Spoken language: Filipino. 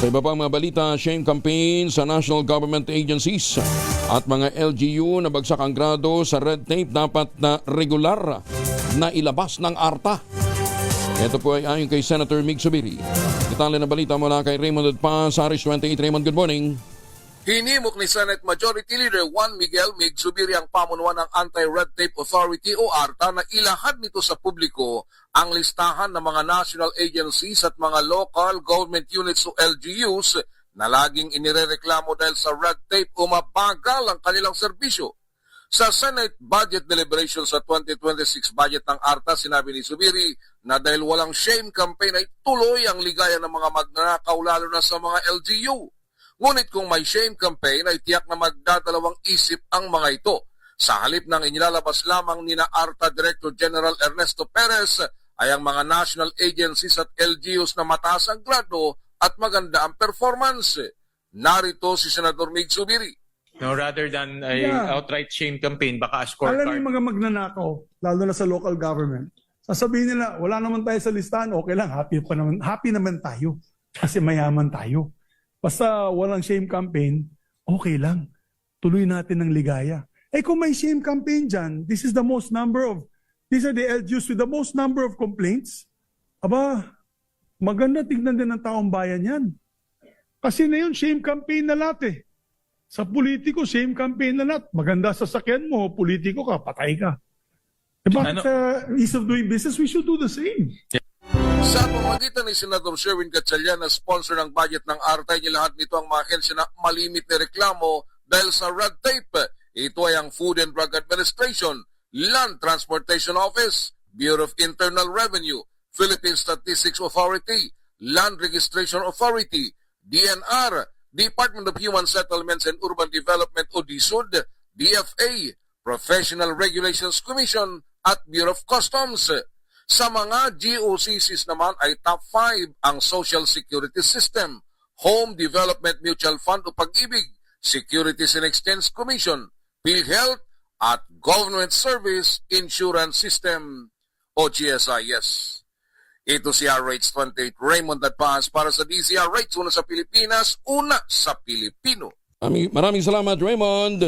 Sa iba pang mga balita, shame campaign sa national government agencies at mga LGU na bagsak ang grado sa red tape dapat na regular na ilabas ng ARTA. Ito po ay ayon kay Senator Mig Subiri. Detalye na balita mula kay Raymond Pa sa Aris 28. Raymond, good morning. Hinimok ni Senate Majority Leader Juan Miguel Mig Subiri ang pamunuan ng Anti-Red Tape Authority o ARTA na ilahad nito sa publiko ang listahan ng mga national agencies at mga local government units o LGUs na laging inirereklamo dahil sa red tape o mabagal ang kanilang serbisyo. Sa Senate budget deliberation sa 2026 budget ng ARTA, sinabi ni Subiri na dahil walang shame campaign ay tuloy ang ligaya ng mga magnanakaw lalo na sa mga LGU. Ngunit kung may shame campaign ay tiyak na magdadalawang isip ang mga ito. Sa halip ng inilalabas lamang ni na ARTA Director General Ernesto Perez ay ang mga national agencies at LGUs na mataas ang grado at maganda ang performance. Narito si Senador Mig Subiri. No, rather than a Yeah. outright shame campaign, baka a Alam scorecard. mo yung mga magnanakaw, lalo na sa local government. Sasabihin nila, wala naman tayo sa listahan, okay lang, happy pa naman, happy naman tayo. Kasi mayaman tayo. Basta walang shame campaign, okay lang. Tuloy natin ng ligaya. Eh kung may shame campaign dyan, this is the most number of, these are the LGUs with the most number of complaints. Aba, maganda tignan din ng taong bayan yan. Kasi na yun, shame campaign na lahat eh. Sa politiko, same campaign na lahat. Maganda sa sakyan mo, politiko ka, patay ka. Eh bakit Ano- sa ease of doing business, we should do the same. Sa pamamagitan ni Senador Sherwin Gatchalian na sponsor ng budget ng ARTA, lahat nito ang mga ahensya na malimit na reklamo dahil sa red tape. Ito ay ang Food and Drug Administration, Land Transportation Office, Bureau of Internal Revenue, Philippine Statistics Authority, Land Registration Authority, DNR, Department of Human Settlements and Urban Development o DSUD, DFA, Professional Regulations Commission at Bureau of Customs. Sa mga GOCCs naman ay top 5 ang Social Security System, Home Development Mutual Fund o Pag-ibig, Securities and Exchange Commission, PhilHealth at Government Service Insurance System o GSIS. Ito si RH28 Raymond Advance para sa DZRH, una sa Pilipinas, una sa Pilipino. Maraming salamat, Raymond.